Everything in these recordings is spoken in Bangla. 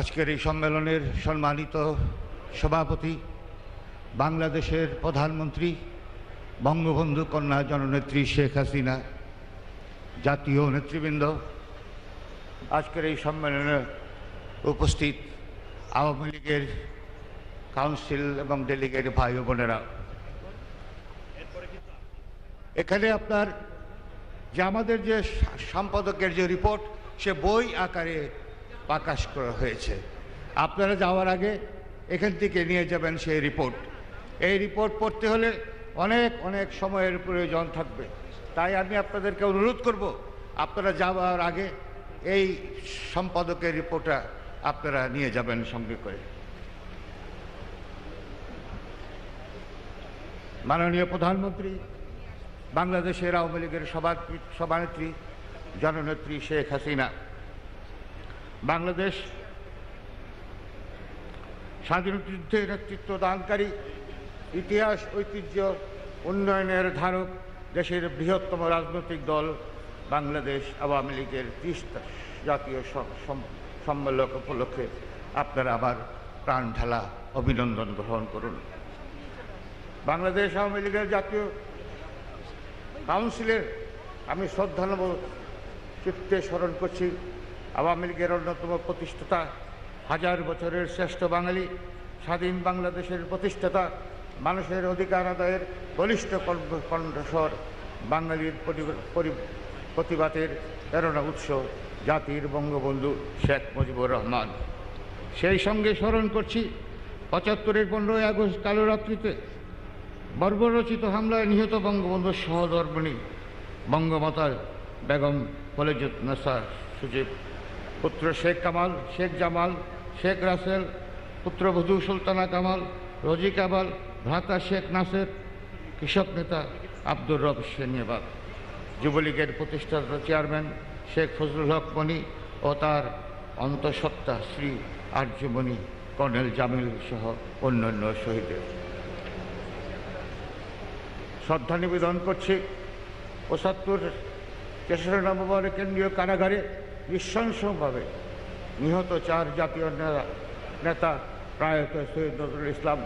আজকের এই সম্মেলনের সম্মানিত সভাপতি, বাংলাদেশের প্রধানমন্ত্রী, বঙ্গবন্ধু কন্যা জননেত্রী শেখ হাসিনা, জাতীয় নেতৃবৃন্দ, আজকের এই সম্মেলনে উপস্থিত আওয়ামী লীগের কাউন্সিল এবং ডেলিগেট ভাই বোনেরা। এখানে আপনার যে আমাদের যে সম্পাদকের যে রিপোর্ট, সে বই আকারে প্রকাশ করা হয়েছে। আপনারা যাওয়ার আগে এখান থেকে নিয়ে যাবেন সেই রিপোর্ট। এই রিপোর্ট পড়তে হলে অনেক অনেক সময়ের প্রয়োজন থাকবে। তাই আমি আপনাদেরকে অনুরোধ করব, আপনারা যাওয়ার আগে এই সম্পাদকের রিপোর্টটা আপনারা নিয়ে যাবেন সঙ্গে করে। মাননীয় প্রধানমন্ত্রী, বাংলাদেশের আওয়ামী লীগের সভা সভানেত্রী, জননেত্রী শেখ হাসিনা বাংলাদেশ স্বাধীনতা যুদ্ধে নেতৃত্ব দানকারী, ইতিহাস, ঐতিহ্য, উন্নয়নের ধারক, দেশের বৃহত্তম রাজনৈতিক দল বাংলাদেশ আওয়ামী লীগের ত্রিশ জাতীয় সম্মেলক উপলক্ষে আপনারা আবার প্রাণ ঢালা অভিনন্দন গ্রহণ করুন। বাংলাদেশ আওয়ামী লীগের জাতীয় কাউন্সিলের আমি শ্রদ্ধানব চিত্তে স্মরণ করছি। আওয়ামী লীগের অন্যতম প্রতিষ্ঠাতা, হাজার বছরের শ্রেষ্ঠ বাঙালি, স্বাধীন বাংলাদেশের প্রতিষ্ঠাতা, মানুষের অধিকার আদায়ের বলিষ্ঠ কণ্ঠস্বর, বাঙালির প্রতিবাদের প্রেরণা উৎস জাতির বঙ্গবন্ধু শেখ মুজিবুর রহমান। সেই সঙ্গে স্মরণ করছি, পঁচাত্তরের পনেরোই আগস্ট কালোরাত্রিতে বর্বরচিত হামলায় নিহত বঙ্গবন্ধুর সহধর্মণী বঙ্গমাতার বেগম কলেজত নাসার সুজিব পুত্র শেখ কামাল, শেখ জামাল, শেখ রাসেল পুত্রবধূ সুলতানা কামাল, রোজি কামাল, ভ্রাতা শেখ নাসের, কৃষক নেতা আব্দুর রব সেনিয়াবাদ যুবলীগের প্রতিষ্ঠাতা চেয়ারম্যান শেখ ফজলুল হক মনি ও তার অন্তঃসত্ত্বা শ্রী আর্যমণি কর্নেল জামিল সহ অন্যান্য শহীদের। শ্রদ্ধা নিবেদন করছি পঁচাত্তর, তেসরা নভেম্বর কেন্দ্রীয় কারাগারে নৃশংসভাবে নিহত চার জাতীয় নেতা নেতা প্রায়ত সৈয়দ নজরুল ইসলাম,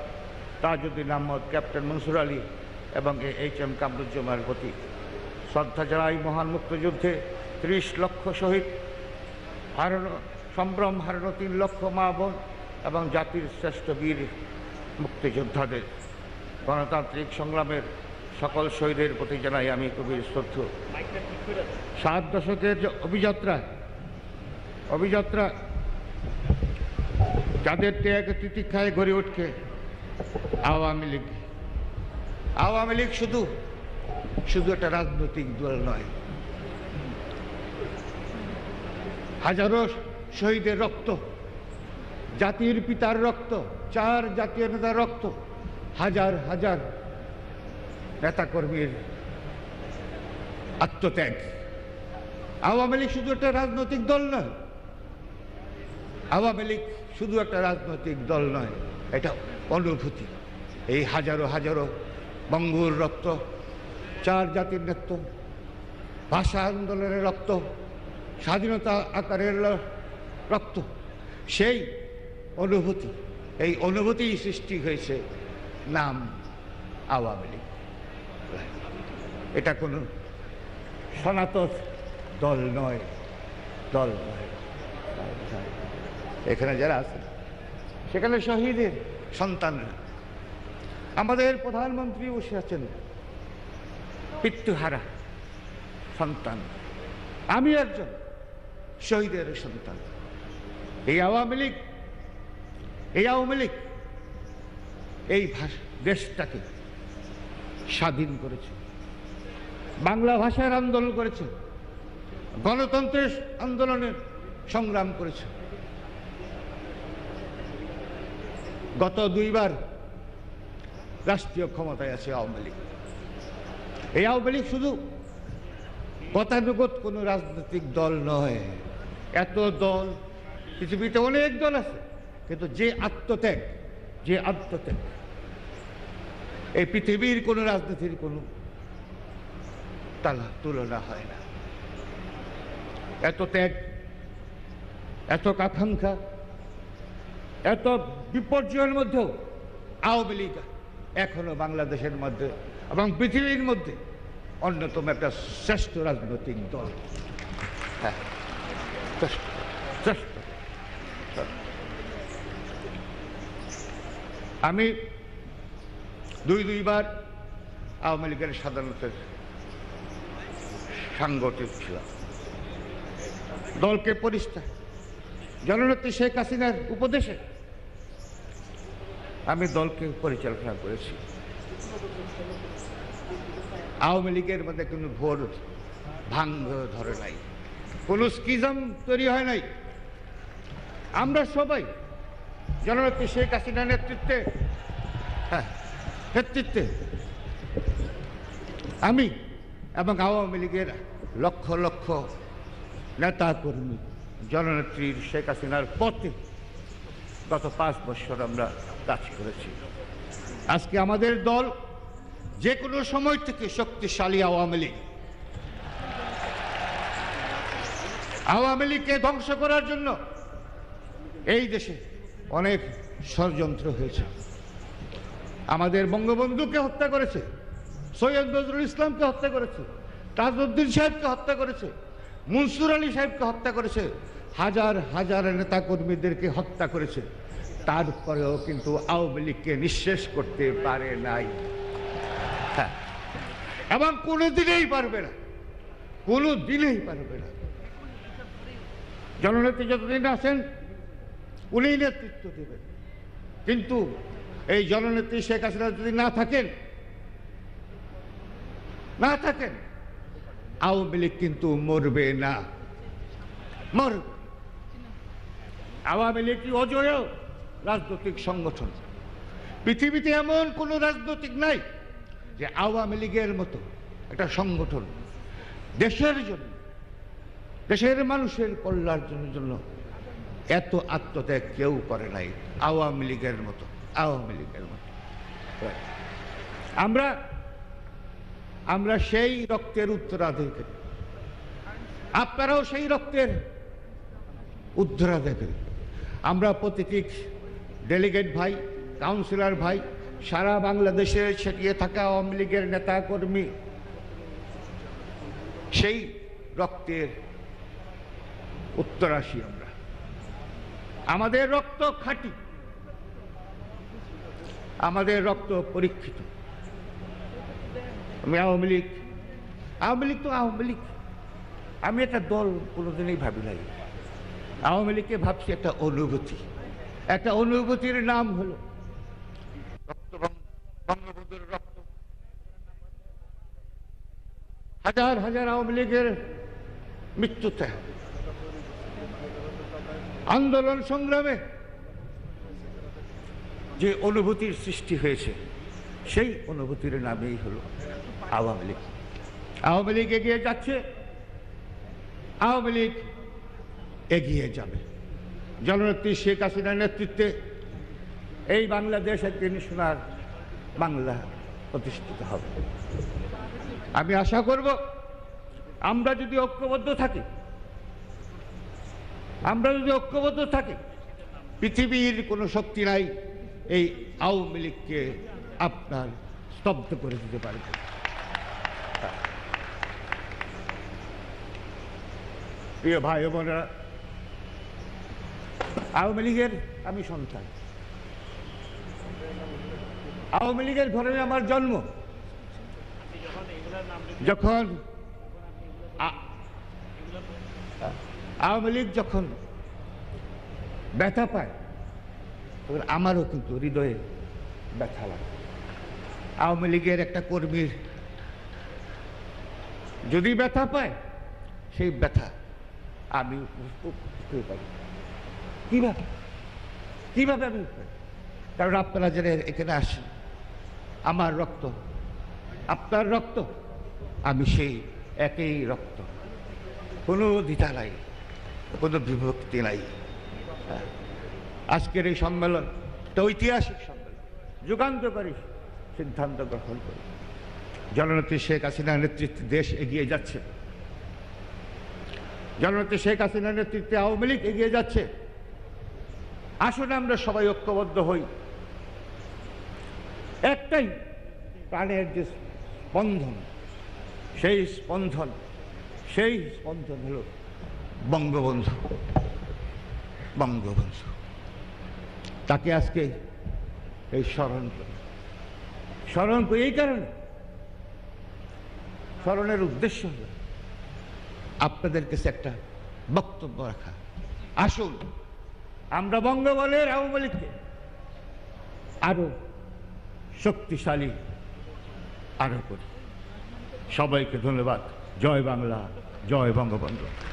তাজউদ্দিন আহমদ, ক্যাপ্টেন মনসুর আলী এবং এইচ এম কামরুজ্জামার প্রতি শ্রদ্ধা জানাই মহান মুক্তিযুদ্ধে ত্রিশ লক্ষ শহীদ, হারানো, সম্ভ্রম হারানো তিন লক্ষ মা বোন এবং জাতির শ্রেষ্ঠ বীর মুক্তিযোদ্ধাদের। গণতান্ত্রিক সংগ্রামের সকল শহীদের প্রতি জানাই আমি কবির শ্রদ্ধ। সাত দশকের যে অভিযাত্রা অভিযাত্রা যাদের ত্যাগ তিতিক্ষায় গড়ে উঠছে আওয়ামী লীগ। আওয়ামী লীগ শুধু শুধু একটা রাজনৈতিক দল নয়। হাজারো শহীদের রক্ত, জাতির পিতার রক্ত, চার জাতীয় নেতার রক্ত, হাজার হাজার নেতাকর্মীর আত্মত্যাগ। আওয়ামী লীগ শুধু একটা রাজনৈতিক দল নয় আওয়ামী লীগ শুধু একটা রাজনৈতিক দল নয়, এটা অনুভূতি। এই হাজারো হাজারো বঙ্গুর রক্ত, চার জাতির নেত্র, ভাষা আন্দোলনের রক্ত, স্বাধীনতা আকারের রক্ত, সেই অনুভূতি, এই অনুভূতি সৃষ্টি হয়েছে নাম আওয়ামী লীগ। এটা কোনো সনাতন দল নয় দল নয়। এখানে যারা আছে, সেখানে শহীদের সন্তানরা। আমাদের প্রধানমন্ত্রী বসে আছেন, পিতৃহারা সন্তান। আমি একজন শহীদের সন্তান। এই আওয়ামী লীগ, এই আওয়ামী লীগ এই দেশটাকে স্বাধীন করেছে। বাংলা ভাষার আন্দোলন করেছে। গণতন্ত্রের আন্দোলনের সংগ্রাম করেছে। গত দুইবার রাষ্ট্রীয় ক্ষমতায় আছে আওয়ামী লীগ। এই আওয়ামী লীগ শুধু গতানুগত কোনো রাজনৈতিক দল নয়, এত দল, পৃথিবীতে অনেক দল আছে, কিন্তু যে আত্মত্যাগ যে আত্মত্যাগ, এই পৃথিবীর কোনো রাজনীতির কোনো তালা তুলনা হয় না। এত ত্যাগ, এত কাঙ্ক্ষা এত বিপর্যয়ের মধ্যেও আওয়ামী লীগ এখনও বাংলাদেশের মধ্যে এবং পৃথিবীর মধ্যে অন্যতম একটা শ্রেষ্ঠ রাজনৈতিক দল। হ্যাঁ। শ্রেষ্ঠ। আমি দুই দুইবার আওয়ামী লীগের সাধারণত সাংগঠনিক ছিলাম। দলকে পরিষ্কার। জননেত্রী শেখ হাসিনার উপদেশে আমি দলকে পরিচালনা করেছি। আওয়ামী লীগের মধ্যে কোনো ভোর ভাঙ্গ ধরে নাই। কোনো স্কিজম তৈরি হয় নাই। আমরা সবাই জননেত্রী শেখ হাসিনার নেতৃত্বে হ্যাঁ নেতৃত্বে আমি এবং আওয়ামী লীগের লক্ষ লক্ষ নেতা কর্মী জননেত্রীর শেখ হাসিনার পথে গত পাঁচ বছর আমরা কাজ করেছি। আজকে আমাদের দল যে কোনো সময় থেকে শক্তিশালী আওয়ামী লীগ। আওয়ামী লীগকে ধ্বংস করার জন্য এই দেশে অনেক ষড়যন্ত্র হয়েছে। আমাদের বঙ্গবন্ধুকে হত্যা করেছে, সৈয়দ নজরুল ইসলামকে হত্যা করেছে, তাজউদ্দিন সাহেবকে হত্যা করেছে, মনসুর আলী সাহেবকে হত্যা করেছে, হাজার হাজার নেতাকর্মীদেরকে হত্যা করেছে। তারপরেও কিন্তু আওয়ামী লীগকে নিঃশেষ করতে পারে নাই। হ্যাঁ। এবং কোনো দিনেই পারবে না। কোনো দিনেই পারবে না। জননেত্রী যতদিন আছেন উনি নেতৃত্ব দেবেন। কিন্তু এই জননেত্রী শেখ হাসিনা যদি না থাকেন না থাকেন, আওয়ামী লীগ কিন্তু মরবে না। মরবে। আওয়ামী লীগ কি অজয় রাজনৈতিক সংগঠন। পৃথিবীতে এমন কোনো রাজনৈতিক নাই যে আওয়ামী লীগের মতো একটা সংগঠন দেশের জন্য, দেশের মানুষের কল্যাণের জন্য এত আত্মত্যাগ কেউ করে নাই আওয়ামী লীগের মতো, আওয়ামী লীগের মতো। আমরা আমরা সেই রক্তের উত্তরাধিকারী আপনারাও সেই রক্তের উত্তরাধিকারী আমরা প্রতিটি ডেলিগেট ভাই, কাউন্সিলর ভাই, সারা বাংলাদেশে ছিটিয়ে থাকা আওয়ামী লীগের নেতা কর্মী সেই রক্তের উত্তরাসী আমরা। আমাদের রক্ত খাঁটি। আমাদের রক্ত পরীক্ষিত। আমি আওয়ামী লীগ। আওয়ামী লীগ তো আওয়ামী লীগ। আমি একটা দল কোনোদিনই ভাবি নাই। আওয়ামী লীগকে ভাবছি একটা অনুভূতি। একটা অনুভূতির নাম হলো। হাজার হাজার আওয়ামী লীগের মৃত্যুতে আন্দোলন সংগ্রামে যে অনুভূতির সৃষ্টি হয়েছে, সেই অনুভূতির নামেই হলো আওয়ামী লীগ। আওয়ামী লীগ এগিয়ে যাচ্ছে, আওয়ামী লীগ এগিয়ে যাবে। জননেত্রী শেখ হাসিনার নেতৃত্বে এই বাংলাদেশ একদিন সোনার বাংলা প্রতিষ্ঠিত হবে। আমি আশা করব আমরা যদি ঐক্যবদ্ধ থাকি, আমরা যদি ঐক্যবদ্ধ থাকি, পৃথিবীর কোনো শক্তি নাই এই আওয়ামী লীগকে আপনার স্তব্ধ করে দিতে পারবে। প্রিয় ভাই বোনেরা আওয়ামী লীগের, আমি সন্তান। আওয়ামী লীগের ঘরে আমার জন্ম। যখন আওয়ামী লীগ যখন ব্যথা পায়, তখন আমারও কিন্তু হৃদয়ে ব্যথা লাগে। আওয়ামী লীগের একটা কর্মীর যদি ব্যথা পায়, সেই ব্যথা আমি উপভোগ পাই কীভাবে? কীভাবে আমি কারণ আপনারা যারা এখানে আসেন, আমার রক্ত, আপনার রক্ত, আমি সেই একই রক্ত। কোনো দ্বিধা নাই, কোনো বিভক্তি নাই। হ্যাঁ। আজকের এই সম্মেলন একটা ঐতিহাসিক সম্মেলন। যুগান্তকারী সিদ্ধান্ত গ্রহণ করি। জননেত্রী শেখ হাসিনার নেতৃত্বে দেশ এগিয়ে যাচ্ছে। জননেত্রী শেখ হাসিনার নেতৃত্বে আওয়ামী লীগ এগিয়ে যাচ্ছে। আসুন আমরা সবাই ঐক্যবদ্ধ হই। একটাই প্রাণের যে স্পন্দন সেই স্পন্দন সেই স্পন্দন হলো বঙ্গবন্ধু। বঙ্গবন্ধু। তাকে আজকে এই স্মরণ করি। স্মরণ করি এই কারণে। স্মরণের উদ্দেশ্য হল আপনাদের কাছে একটা বক্তব্য রাখা। আসুন। আমরা বঙ্গবলের আওয়ামী আরও শক্তিশালী আরও করি। সবাইকে ধন্যবাদ। জয় বাংলা জয় বঙ্গবন্ধু।